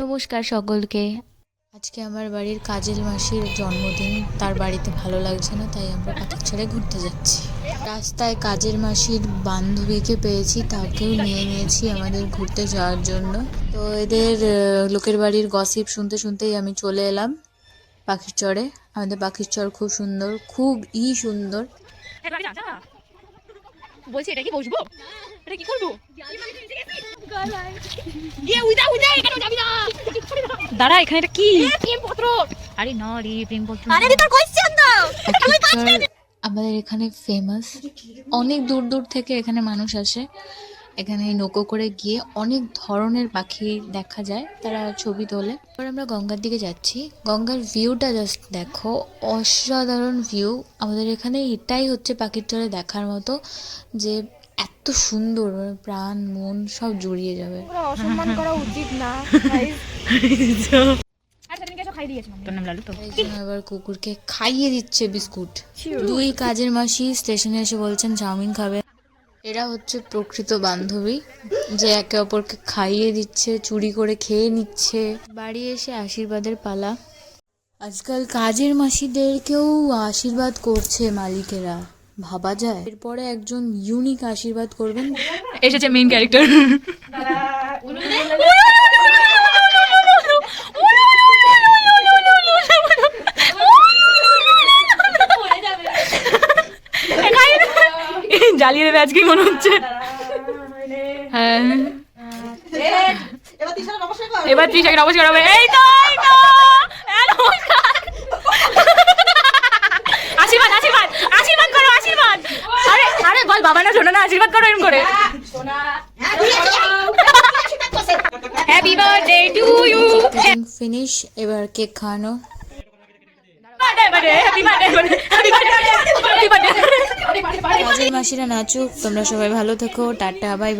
নমস্কার সকলকে। আজকে আমার বাড়ির কাজের মাসির জন্মদিন তার বাড়িতে ভালো লাগছে না তাই আমরা পাখির ছেড়ে ঘুরতে যাচ্ছি। রাস্তায় কাজের মাসির বান্ধবীকে পেয়েছি তাকেও নিয়ে নিয়েছি আমাদের ঘুরতে যাওয়ার জন্য। তো এদের লোকের বাড়ির গসিপ শুনতে শুনতেই আমি চলে এলাম পাখির চরে। আমাদের পাখির চর খুব সুন্দর খুব ই সুন্দর। বলছি এটা কি বসবো? এটা কি করব? গিয়ে উইদা উইদা এখানে দাঁড়া এখানে এটা কি? প্রেমপত্র। আরে না রে প্রেমপত্র আরে তোর কোশ্চেন দাও আমাদের এখানে ফেমাস অনেক দূর দূর থেকে এখানে মানুষ আসে। এখানে নৌকো করে গিয়ে অনেক ধরনের পাখি দেখা যায় তারা ছবি তোলে। এবার আমরা গঙ্গার দিকে যাচ্ছি। গঙ্গার ভিউটা জাস্ট দেখো অসাধারণ ভিউ আমাদের এখানে এটাই হচ্ছে পাখির চড়ে দেখার মতো যে এত সুন্দর মানে প্রাণ মন সব জড়িয়ে যাবে। অসম্মান করা উচিত না আর সেদিনকে এসব খাই দিয়েছে তোর নাম লালু তো? এই জন্য এবার কুকুরকে খাইয়ে দিচ্ছে বিস্কুট। দুই কাজের মাসি স্টেশনে এসে বলছেন চাউমিন খাবে। এরা হচ্ছে প্রকৃত বান্ধবী, যে একে অপরকে খাইয়ে দিচ্ছে, চুরি করে খেয়ে নিচ্ছে। বাড়ি এসে আশীর্বাদের পালা। আজকাল কাজের মাসিদেরকেও আশীর্বাদ করছে মালিকেরা, ভাবা যায়। এরপরে একজন ইউনিক আশীর্বাদ করবেন। এসেছে মেন ক্যারেক্টার জ্বালিয়ে দেবে আজকেই মনে হচ্ছে। হ্যাঁ। এবার নমস্কার হবে এই তো এই তো। হ্যাঁ, আশীর্বাদ আশীর্বাদ আশীর্বাদ করো আশীর্বাদ। আরে আরে বল বাবা না শোনো না আশীর্বাদ করো। এরকম করে happy birthday to you finish এবার কেক খাওয়ানো। Happy birthday happy birthday happy birthday কাজের মাসিরা নাচুক তোমরা সবাই ভালো থেকো টাটা বাই